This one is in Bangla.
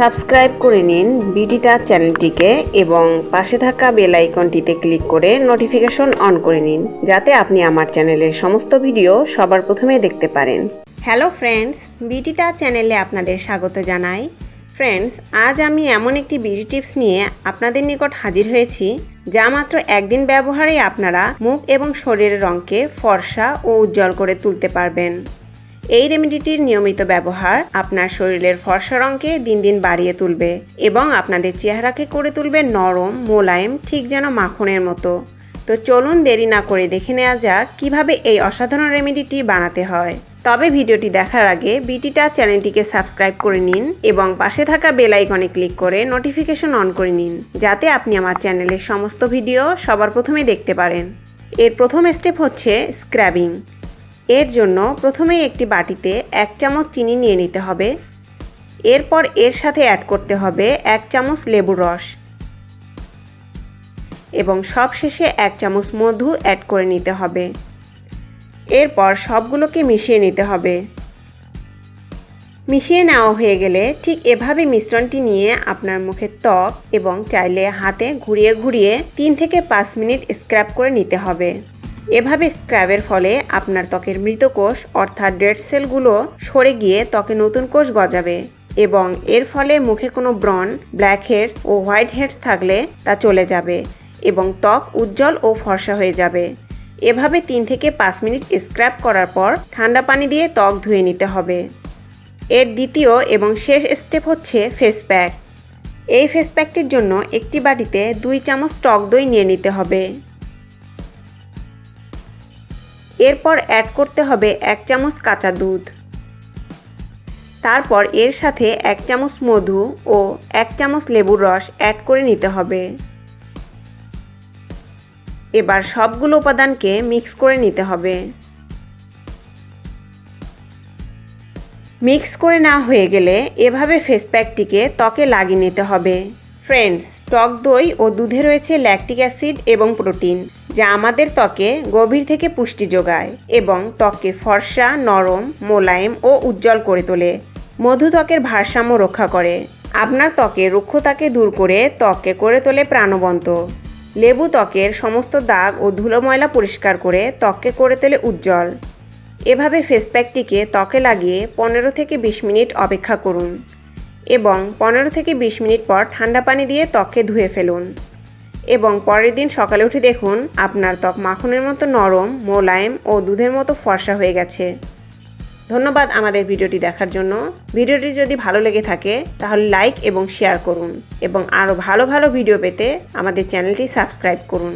সাবস্ক্রাইব করে নিন বিডিটা চ্যানেলটিকে এবং পাশে থাকা বেল আইকনটিতে ক্লিক করে নোটিফিকেশন অন করে নিন, যাতে আপনি আমার চ্যানেলের সমস্ত ভিডিও সবার প্রথমে দেখতে পারেন। হ্যালো ফ্রেন্ডস, বিডিটা চ্যানেলে আপনাদের স্বাগত জানাই। ফ্রেন্ডস, আজ আমি এমন একটি বিউটি টিপস নিয়ে আপনাদের নিকট হাজির হয়েছি, যা মাত্র একদিন ব্যবহারে আপনারা মুখ এবং শরীরের রঙকে ফর্সা ও উজ্জ্বল করে তুলতে পারবেন। এই রেমেডিটির নিয়মিত ব্যবহার আপনার শরীরের ফর্সা রঙকে দিন দিন বাড়িয়ে তুলবে এবং আপনাদের চেহারাকে করে তুলবে নরম, মোলায়েম, ঠিক যেন মাখনের মতো। তো চলুন দেরি না করে দেখে নেওয়া যাক কীভাবে এই অসাধারণ রেমেডিটি বানাতে হয়। তবে ভিডিওটি দেখার আগে বিটিটা চ্যানেলটিকে সাবস্ক্রাইব করে নিন এবং পাশে থাকা বেল আইকনে ক্লিক করে নোটিফিকেশন অন করে নিন, যাতে আপনি আমার চ্যানেলের সমস্ত ভিডিও সবার প্রথমে দেখতে পারেন। এর প্রথম স্টেপ হচ্ছে স্ক্র্যাবিং এর জন্য প্রথমেই একটি বাটিতে এক চামচ চিনি নিয়ে নিতে হবে। এরপর এর সাথে অ্যাড করতে হবে এক চামচ লেবুর রস। এবং সবশেষে এক চামচ মধু অ্যাড করে নিতে হবে। এরপর সবগুলোকে মিশিয়ে নিতে হবে। মিশিয়ে নেওয়া হয়ে গেলে ঠিক এভাবে মিশ্রণটি নিয়ে আপনার মুখের ত্বক এবং চাইলে হাতে ঘুরিয়ে ঘুরিয়ে তিন থেকে পাঁচ মিনিট স্ক্র্যাব করে নিতে হবে। এভাবে স্ক্র্যাবের ফলে আপনার ত্বকের মৃত কোষ, অর্থাৎ ডেড সেলগুলো সরে গিয়ে ত্বকে নতুন কোষ গজাবে এবং এর ফলে মুখে কোনো ব্রন ব্ল্যাক হেডস ও হোয়াইট হেডস থাকলে তা চলে যাবে এবং ত্বক উজ্জ্বল ও ফর্সা হয়ে যাবে। এভাবে তিন থেকে পাঁচ মিনিট স্ক্র্যাব করার পর ঠান্ডা পানি দিয়ে ত্বক ধুয়ে নিতে হবে। এর দ্বিতীয় এবং শেষ স্টেপ হচ্ছে ফেস প্যাক। এই ফেস প্যাকটির জন্য একটি বাটিতে দুই চামচ টক দই নিয়ে নিতে হবে। এরপর অ্যাড করতে হবে এক চামচ কাঁচা দুধ। তারপর এর সাথে এক চামচ মধু ও এক চামচ লেবুর রস অ্যাড করে নিতে হবে। এবার সবগুলো উপাদানকে মিক্স করে নিতে হবে। মিক্স করে না হয়ে গেলে এভাবে ফেস প্যাকটিকে ত্বকে লাগিয়ে নিতে হবে। ফ্রেন্ডস টক দই ও দুধে রয়েছে ল্যাকটিক অ্যাসিড এবং প্রোটিন যা আমাদের ত্বকে গভীর থেকে পুষ্টি যোগায় এবং ত্বককে ফর্সা, নরম, মোলায়েম ও উজ্জ্বল করে তোলে। মধু ত্বকের ভারসাম্য রক্ষা করে। আপনার ত্বকে রুক্ষতাকে দূর করে ত্বককে করে তোলে প্রাণবন্ত। লেবু ত্বকের সমস্ত দাগ ও ধুলো ময়লা পরিষ্কার করে ত্বককে করে তোলে উজ্জ্বল। এভাবে ফেসপ্যাকটিকে ত্বকে লাগিয়ে পনেরো থেকে বিশ মিনিট অপেক্ষা করুন এবং পনেরো থেকে বিশ মিনিট পর ঠান্ডা পানি দিয়ে ত্বককে ধুয়ে ফেলুন। এবং পরের দিন সকালে উঠে দেখুন আপনার ত্বক মাখনের মতো নরম, মোলায়েম ও দুধের মতো ফর্সা হয়ে গেছে। ধন্যবাদ আমাদের ভিডিওটি দেখার জন্য। ভিডিওটি যদি ভালো লেগে থাকে, তাহলে লাইক এবং শেয়ার করুন এবং আরও ভালো ভালো ভিডিও পেতে আমাদের চ্যানেলটি সাবস্ক্রাইব করুন।